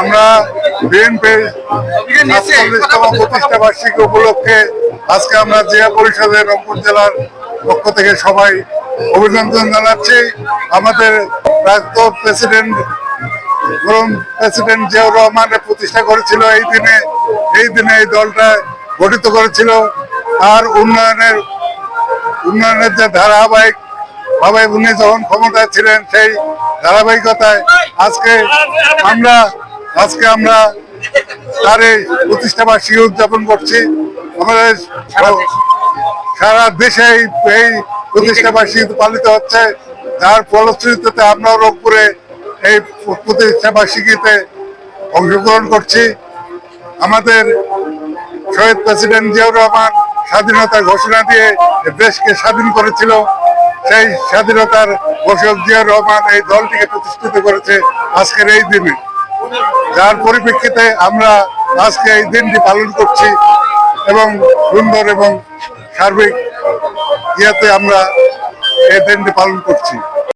আমরা বিএনপি সাতচল্লিশতম প্রতিষ্ঠা বার্ষিকী উপলক্ষে আজকে আমরা জেলা পরিষদের রংপুর জেলার পক্ষ থেকে সবাই অভিনন্দন জানাচ্ছি। আমাদের প্রাক্তন প্রেসিডেন্ট প্রেসিডেন্ট জিয়াউর রহমানের প্রতিষ্ঠা করেছিল এই দিনে। এই দিনে এই দলটা গঠিত করেছিল। আর উন্নয়নের উন্নয়নের যে ধারাবাহিক ভাবে উনি যখন ক্ষমতায় ছিলেন সেই ধারাবাহিকতায় আজকে আমরা আজকে আমরা তার এই প্রতিষ্ঠা বার্ষিকী উদযাপন করছি। আমাদের সারা দেশে এই- প্রতিষ্ঠা বার্ষিকী পালিত হচ্ছে। যার ফলশ্রুতিতে আমরাও রংপুরে এই প্রতিষ্ঠা বার্ষিকীতে অংশগ্রহণ করছি। আমাদের শহীদ প্রেসিডেন্ট জিয়াউর রহমান স্বাধীনতার ঘোষণা দিয়ে দেশকে স্বাধীন করেছিল। সেই স্বাধীনতার ঘোষক জিয়াউর রহমান এই দলটিকে প্রতিষ্ঠিত করেছে আজকের এই দিনে। যার পরিপ্রেক্ষিতে আমরা আজকে এই দিনটি পালন করছি এবং সুন্দর এবং সার্বিক ইয়াতে আমরা এই দিনটি পালন করছি।